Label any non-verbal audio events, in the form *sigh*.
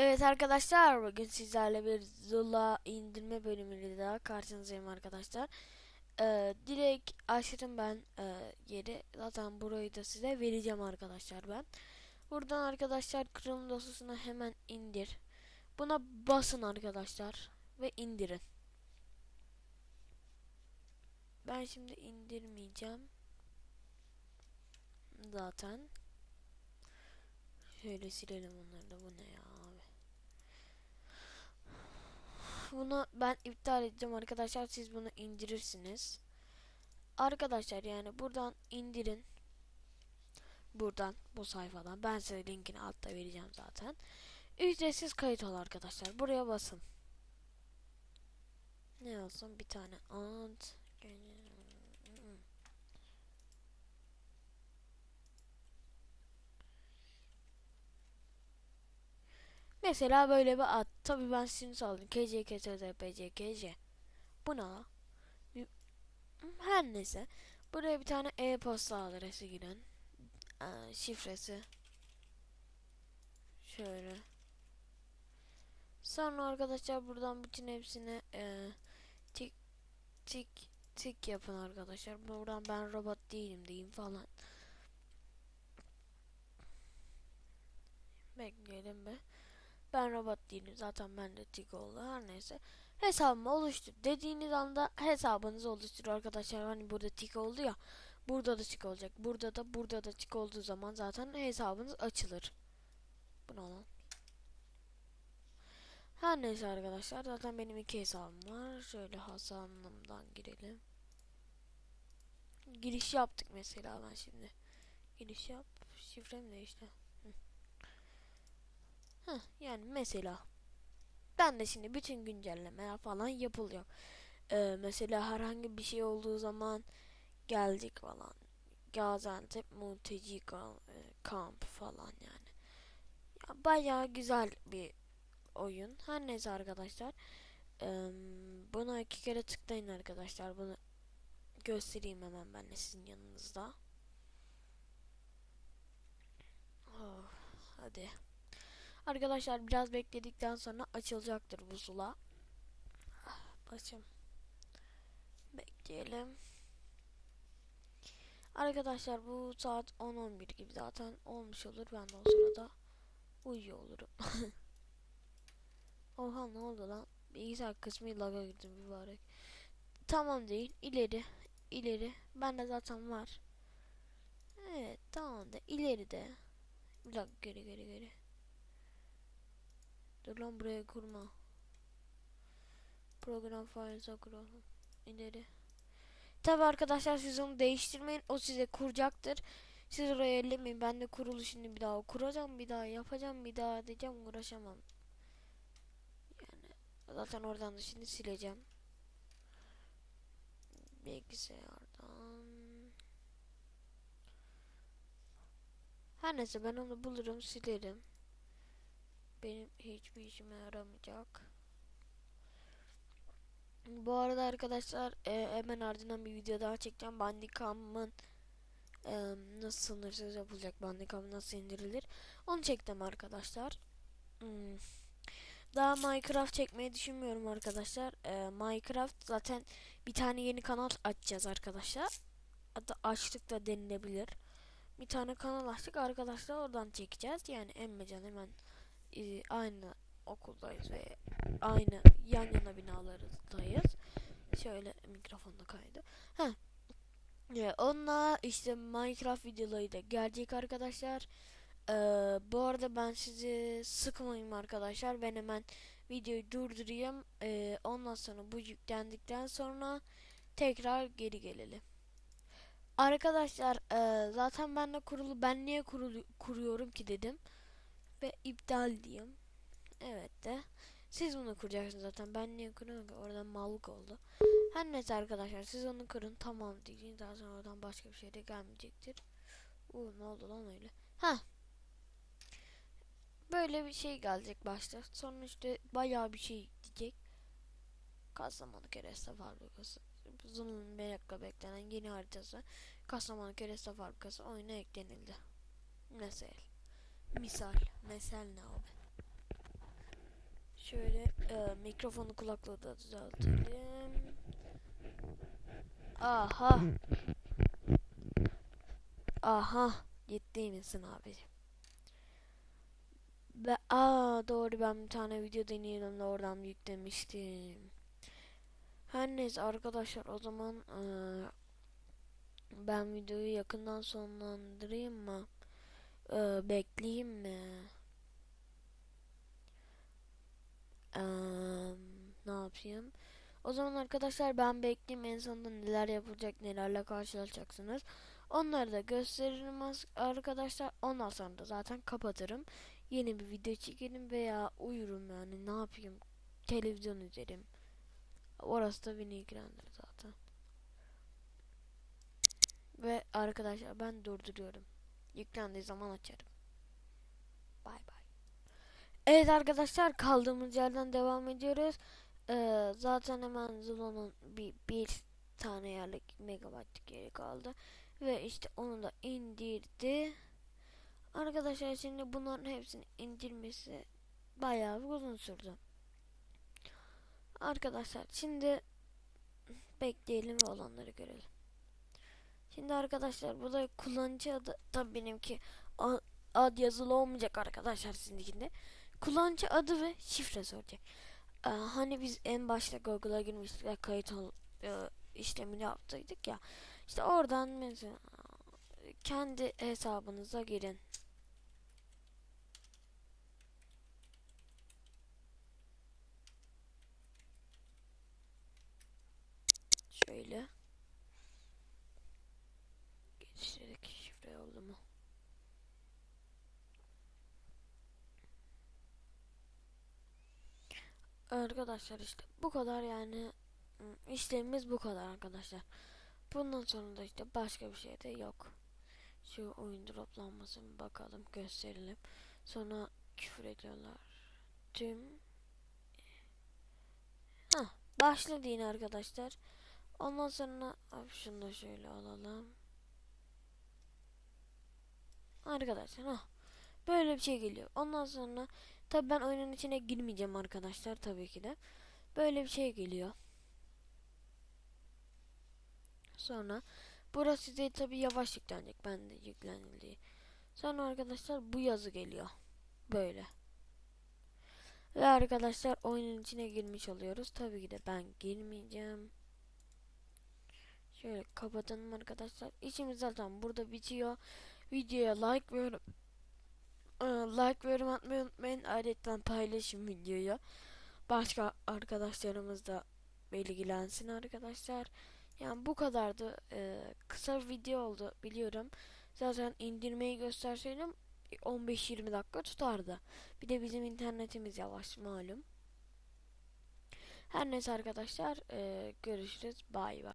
Evet arkadaşlar bugün sizlerle bir Zula indirme bölümüyle daha karşınızdayım arkadaşlar. Ee, direkt açtım ben e, yeri. Zaten burayı da size vereceğim arkadaşlar ben. Buradan arkadaşlar Chrome dosyasına hemen indir. Buna basın arkadaşlar ve indirin. Ben şimdi indirmeyeceğim. Zaten. Şöyle silelim onları da bu ne ya abi. Bunu ben iptal edeceğim arkadaşlar siz bunu indirirsiniz. Arkadaşlar yani buradan indirin. Buradan bu sayfadan ben size linkini altta vereceğim zaten. Ücretsiz kayıt ol arkadaşlar. Buraya basın. Ne olsun bir tane ad. Mesela böyle bir ad. Tabi ben şimdi saldım. KC, KTD, PC, KC. Bu ne la? Her neyse. Buraya bir tane e-posta adresi girin. Ee, şifresi. Şöyle. Sonra arkadaşlar buradan bütün hepsini e, tik tik tik yapın arkadaşlar. Buradan ben robot değilim diyeyim falan. Bekleyelim be. Ben robot değilim. Zaten ben de tik oldu. Her neyse. Hesabımı oluştur dediğiniz anda hesabınızı oluştur arkadaşlar. Hani burada tik oldu ya. Burada da tik olacak. Burada da burada da tik olduğu zaman zaten hesabınız açılır. Bu ne? Her neyse arkadaşlar. Zaten benim iki hesabım var. Şöyle Hasan'ımdan girelim. Giriş yaptık mesela ben şimdi. Giriş yap. Şifrem de işte. Heh, yani mesela ben de şimdi bütün güncellemeler falan yapılıyor. Ee, mesela herhangi bir şey olduğu zaman geldik falan. Gaziantep mülteci kamp, kamp falan yani. Ya, bayağı güzel bir oyun. Her neyse arkadaşlar. Ee, buna iki kere tıklayın arkadaşlar. Bunu göstereyim hemen ben de sizin yanınızda. Oh, hadi. Arkadaşlar biraz bekledikten sonra açılacaktır bu sula. Başım. Bekleyelim. Arkadaşlar bu saat 10-11 gibi zaten olmuş olur. Ben de o sırada uyuyor olurum. *laughs* Oha ne oldu lan? Bilgisayar kısmı laga girdim mübarek. Tamam değil. ileri ileri. Bende zaten var. Evet tamam da ileri de. Bir dakika geri geri geri. Dur lan buraya kurma. Program failse kuralım. İleri. Tabi arkadaşlar siz onu değiştirmeyin. O size kuracaktır. Siz oraya ellemeyin. Ben de kurulu şimdi bir daha kuracağım. Bir daha yapacağım. Bir daha diyeceğim. Uğraşamam. Yani zaten oradan da şimdi sileceğim. Bilgisayardan. Her neyse ben onu bulurum silerim. Benim hiçbir işime yaramayacak. Bu arada arkadaşlar e, hemen ardından bir video daha çekeceğim. Bandicam'ın e, nasıl sınırsız yapılacak, Bandicam nasıl indirilir. Onu çektim arkadaşlar. Hmm. Daha Minecraft çekmeyi düşünmüyorum arkadaşlar. E, Minecraft zaten bir tane yeni kanal açacağız arkadaşlar. Hatta açtık da denilebilir. Bir tane kanal açtık arkadaşlar oradan çekeceğiz. Yani Emrecan hemen e, aynı okuldayız ve aynı yan yana binalardayız. Şöyle mikrofonda kaydı. Ha. E, onunla işte Minecraft videoları da gelecek arkadaşlar. Ee, bu arada ben sizi sıkmayayım arkadaşlar. Ben hemen videoyu durdurayım. Ee, ondan sonra bu yüklendikten sonra tekrar geri gelelim. Arkadaşlar e, zaten ben de kurulu ben niye kurulu, kuruyorum ki dedim ve iptal diyeyim. Evet de. Siz bunu kuracaksınız zaten. Ben niye kuruyorum ki? Oradan mallık oldu. Her neyse arkadaşlar siz onu kurun. Tamam diyeceğim. Daha sonra oradan başka bir şey de gelmeyecektir. Uuu ne oldu lan öyle. Ha. Böyle bir şey gelecek başta. Sonra işte bayağı bir şey diyecek. Kastamonu Kereste Fabrikası. Uzun merakla beklenen yeni haritası. Kastamonu Kereste Fabrikası oyuna eklenildi. Mesela. Misal. Mesel ne abi? Şöyle e, mikrofonu kulaklığı da düzeltelim. Aha. Aha. Ciddi misin abi? Ve aa doğru ben bir tane video deneyelim de oradan yüklemiştim. Her neyse arkadaşlar o zaman eee, ben videoyu yakından sonlandırayım mı? Eee, bekleyeyim mi? Eee, ne yapayım? O zaman arkadaşlar ben bekleyeyim en sonunda neler yapılacak nelerle karşılaşacaksınız. Onları da gösteririm arkadaşlar. Ondan sonra da zaten kapatırım. Yeni bir video çekerim veya uyurum yani ne yapayım? Televizyon izlerim. Orası da beni ilgilendirir zaten. Ve arkadaşlar ben durduruyorum. Yüklendiği zaman açarım. Bay bay. Evet arkadaşlar kaldığımız yerden devam ediyoruz. Ee, zaten hemen Zula'nın bir, bir tane yerlik megabaytlık yeri kaldı. Ve işte onu da indirdi. Arkadaşlar şimdi bunların hepsini indirmesi bayağı uzun sürdü. Arkadaşlar şimdi bekleyelim ve olanları görelim. Şimdi arkadaşlar burada kullanıcı adı tabii benimki ad yazılı olmayacak arkadaşlar sizinkinde. Kullanıcı adı ve şifre soracak. Ee, hani biz en başta Google'a girmiştik ve kayıt ol, e, işlemini yaptıydık ya. İşte oradan mesela kendi hesabınıza girin. Şöyle. Geliştirerek şifre oldu mu? Arkadaşlar işte bu kadar yani işlemimiz bu kadar arkadaşlar. Bundan sonra da işte başka bir şey de yok. Şu oyun droplanmasını bakalım gösterelim. Sonra küfür ediyorlar. Tüm Hah başladı yine arkadaşlar. Ondan sonra abi şunu da şöyle alalım. Arkadaşlar ha böyle bir şey geliyor. Ondan sonra tabi ben oyunun içine girmeyeceğim arkadaşlar tabii ki de. Böyle bir şey geliyor. Sonra burası size tabi yavaş yüklenecek. Ben de yüklenildiği. Sonra arkadaşlar bu yazı geliyor. Böyle. Ve arkadaşlar oyunun içine girmiş oluyoruz. Tabii ki de ben girmeyeceğim. Şöyle kapatalım arkadaşlar. İşimiz zaten burada bitiyor. Videoya like ve like ve yorum atmayı unutmayın. Ayrıca paylaşın videoyu. Başka arkadaşlarımız da bilgilensin arkadaşlar. Yani bu kadardı. Ee, kısa bir video oldu biliyorum. Zaten indirmeyi gösterseydim 15-20 dakika tutardı. Bir de bizim internetimiz yavaş malum. Her neyse arkadaşlar ee, görüşürüz. Bay bay.